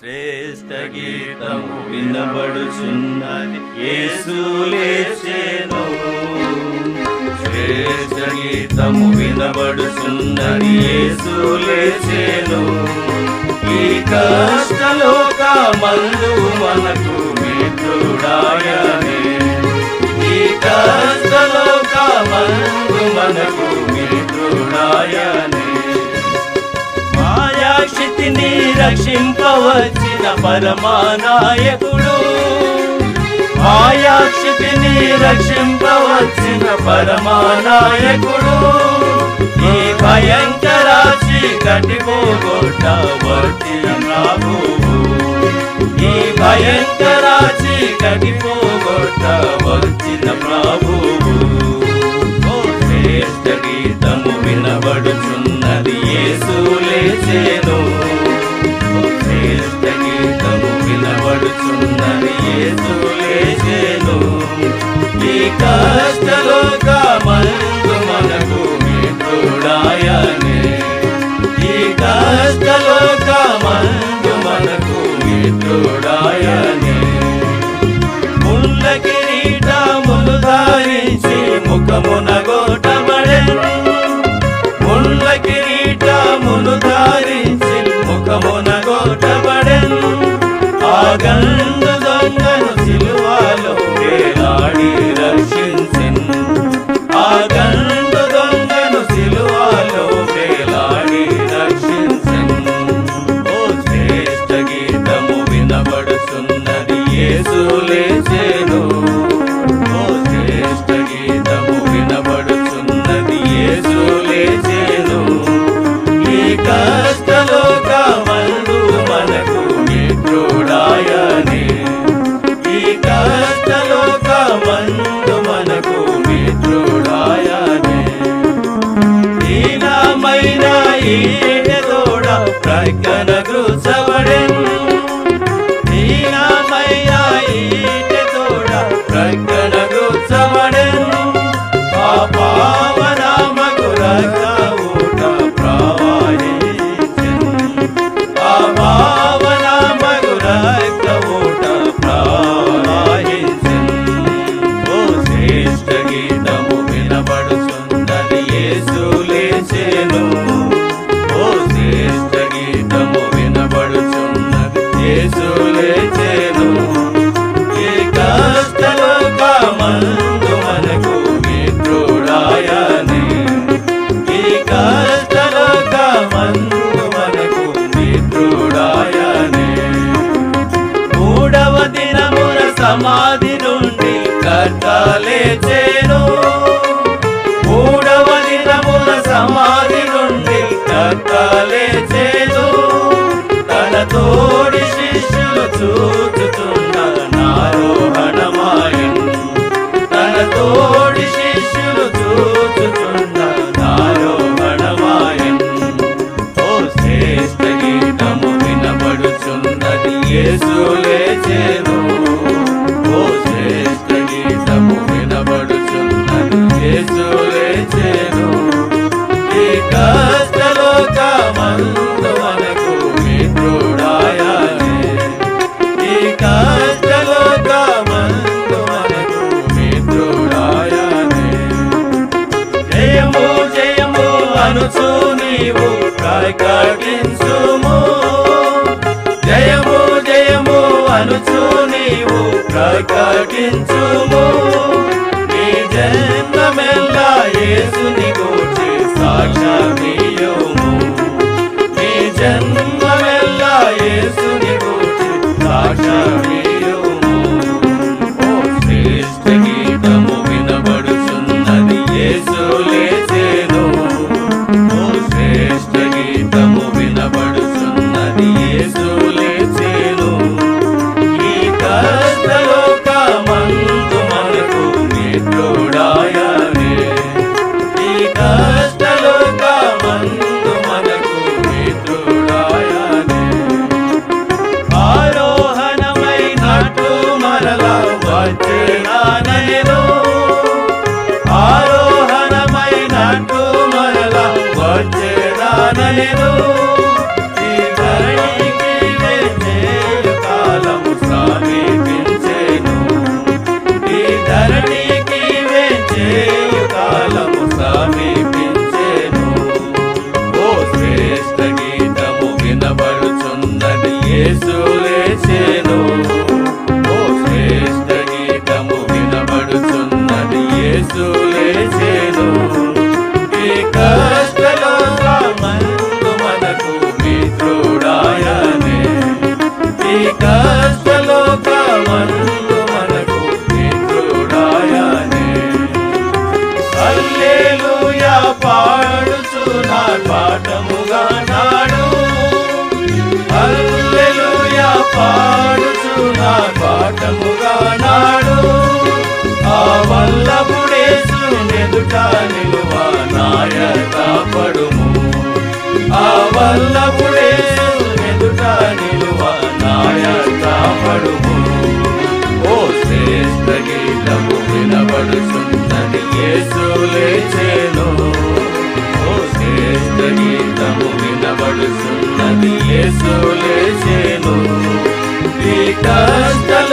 శ్రేష్ట గీతము వినబడుచున్నది. యేసు లేచెను శ్రేష్ఠ గీతము వినబడుచున్నది. యేసు లేచెను ఈ కష్టలోక మందు మనకు మిత్రుడాయనే రక్షింపవచ్చిన పరమానాయకుడు. ఆయాక్షితిని రక్షింపవచ్చిన పరమానాయకుడు. ఈ భయంకరాశి చీకటి పోగొట్ట ఈ భయంకరాశి చీకటి పోగొట్ట వచ్చిన ప్రభువు శ్రేష్ఠ గీతము వినబడుచున్నది యేసు లేచెను కష్టలోక మందు మనకు మిత్రుడాయనే. ఈ కష్టలోక మందు మనకు మిత్రుడాయనే. ముళ్ళ కిరీటములు ముఖమున వినబడుతున్నది యేసు లేచెను ఓ శ్రేష్ట గీతము వినబడుతున్నది యేసు లేచెను ఈ కష్టలోక మందు మనకు మిత్రుడాయనే. ఈ కష్టలోక మందు మనకు మిత్రుడాయనే. దీనమైన ఈ తోడ ప్రకన శ్రేష్ఠ గీతము వినబడుచున్నది యేసు లేచెను. ఓ శ్రేష్ఠ గీతము వినబడుచున్నది యేసు లేచెను. ఏ కష్టలోక మందు మనకు మిత్రుడాయని ఈ కష్టలోక కామందు మనకు మిత్రుడాయని మూడవ దినమున సమాధి కట్టలేచేను మూడవ దినమున సమాధి నుండి కట్టలేచేను తనతో అనుచు నీవు ప్రకటించుము జయము జయము అనుచు నీవు ప్రకటించుము నీ జన్మమెల్లా యేసుని గూర్చి సాక్ష్యమియుము నీ జన్మమెల్లా వచ్చేనానెను ఎదుట నిలువ నాయత పడుము. ఆ వల్లపుడే ఎదుట నిలువ నాయత పడుము. ఓ శ్రేష్ఠ గీతము వినబడుచున్నది యేసు లేచేను. ఓ శ్రేష్ఠ గీతము వినబడుచున్నది యేసు లేచేను. ఈ కష్టలోకమంత